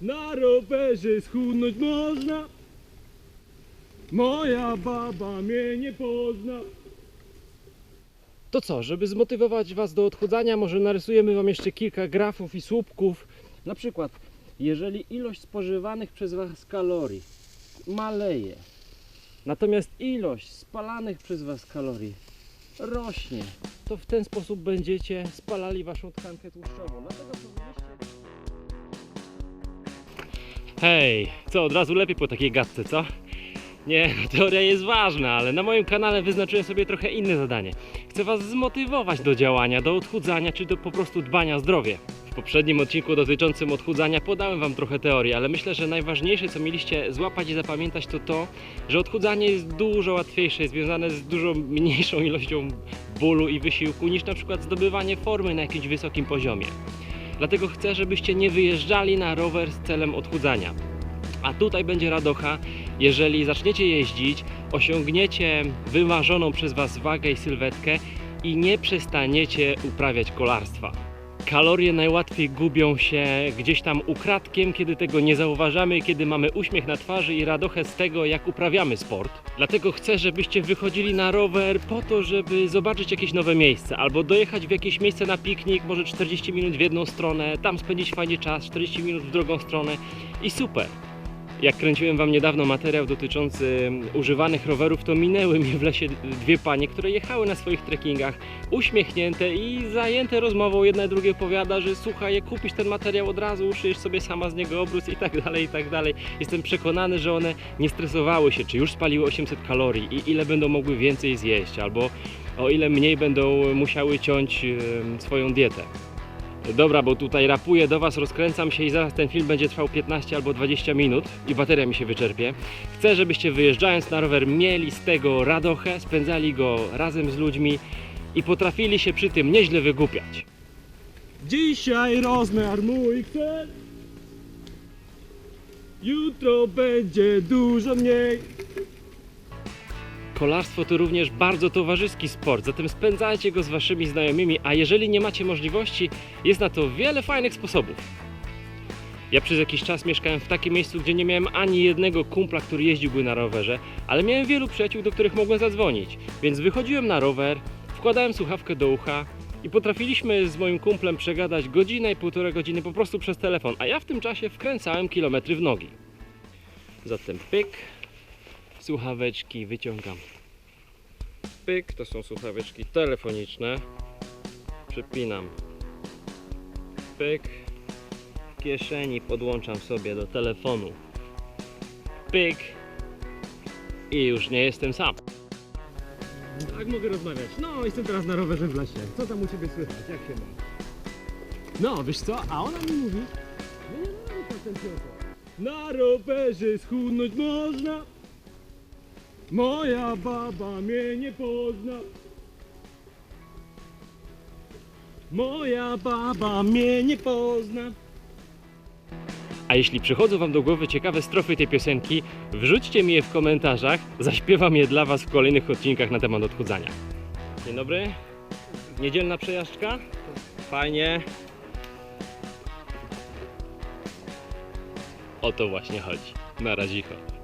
Na rowerze schudnąć można. Moja baba mnie nie pozna. To co, żeby zmotywować Was do odchudzania, może narysujemy Wam jeszcze kilka grafów i słupków. Na przykład, jeżeli ilość spożywanych przez Was kalorii maleje, natomiast ilość spalanych przez Was kalorii rośnie, to w ten sposób będziecie spalali Waszą tkankę tłuszczową. Dlatego Hej, co od razu lepiej po takiej gadce, co? Nie, no, teoria jest ważna, ale na moim kanale wyznaczyłem sobie trochę inne zadanie. Chcę Was zmotywować do działania, do odchudzania, czy do po prostu dbania o zdrowie. W poprzednim odcinku dotyczącym odchudzania podałem Wam trochę teorii, ale myślę, że najważniejsze, co mieliście złapać i zapamiętać, to to, że odchudzanie jest dużo łatwiejsze, jest związane z dużo mniejszą ilością bólu i wysiłku niż na przykład zdobywanie formy na jakimś wysokim poziomie. Dlatego chcę, żebyście nie wyjeżdżali na rower z celem odchudzania. A tutaj będzie radocha, jeżeli zaczniecie jeździć, osiągniecie wymarzoną przez Was wagę i sylwetkę i nie przestaniecie uprawiać kolarstwa. Kalorie najłatwiej gubią się gdzieś tam ukradkiem, kiedy tego nie zauważamy, kiedy mamy uśmiech na twarzy i radochę z tego, jak uprawiamy sport. Dlatego chcę, żebyście wychodzili na rower po to, żeby zobaczyć jakieś nowe miejsce, albo dojechać w jakieś miejsce na piknik, może 40 minut w jedną stronę, tam spędzić fajnie czas, 40 minut w drugą stronę i super. Jak kręciłem Wam niedawno materiał dotyczący używanych rowerów, to minęły mnie w lesie dwie panie, które jechały na swoich trekkingach, uśmiechnięte i zajęte rozmową. Jedna drugiej powiada, że słuchaj, jak kupisz ten materiał od razu, uszyjesz sobie sama z niego obrus i tak dalej, i tak dalej. Jestem przekonany, że one nie stresowały się, czy już spaliły 800 kalorii i ile będą mogły więcej zjeść, albo o ile mniej będą musiały ciąć swoją dietę. Dobra, bo tutaj rapuję do Was, rozkręcam się i zaraz ten film będzie trwał 15 albo 20 minut i bateria mi się wyczerpie. Chcę, żebyście wyjeżdżając na rower mieli z tego radochę, spędzali go razem z ludźmi i potrafili się przy tym nieźle wygłupiać. Dzisiaj rozmiar mój chcę, jutro będzie dużo mniej. Kolarstwo to również bardzo towarzyski sport, zatem spędzajcie go z waszymi znajomymi, a jeżeli nie macie możliwości, jest na to wiele fajnych sposobów. Ja przez jakiś czas mieszkałem w takim miejscu, gdzie nie miałem ani jednego kumpla, który jeździłby na rowerze, ale miałem wielu przyjaciół, do których mogłem zadzwonić. Więc wychodziłem na rower, wkładałem słuchawkę do ucha i potrafiliśmy z moim kumplem przegadać godzinę i półtorej godziny po prostu przez telefon, a ja w tym czasie wkręcałem kilometry w nogi. Zatem pyk, słuchaweczki wyciągam. Pyk, to są słuchaweczki telefoniczne. Przypinam. Pyk. W kieszeni podłączam sobie do telefonu. Pyk. I już nie jestem sam. Tak mogę rozmawiać. No, jestem teraz na rowerze w lesie. Co tam u Ciebie słychać? Jak się ma? No, wiesz co? A ona mi mówi, że nie należy ten piosenka. Na rowerze schudnąć można. Moja baba mnie nie pozna. Moja baba mnie nie pozna. A jeśli przychodzą Wam do głowy ciekawe strofy tej piosenki, wrzućcie mi je w komentarzach, zaśpiewam je dla Was w kolejnych odcinkach na temat odchudzania. Dzień dobry. Niedzielna przejażdżka? Fajnie. O to właśnie chodzi. Na razicho.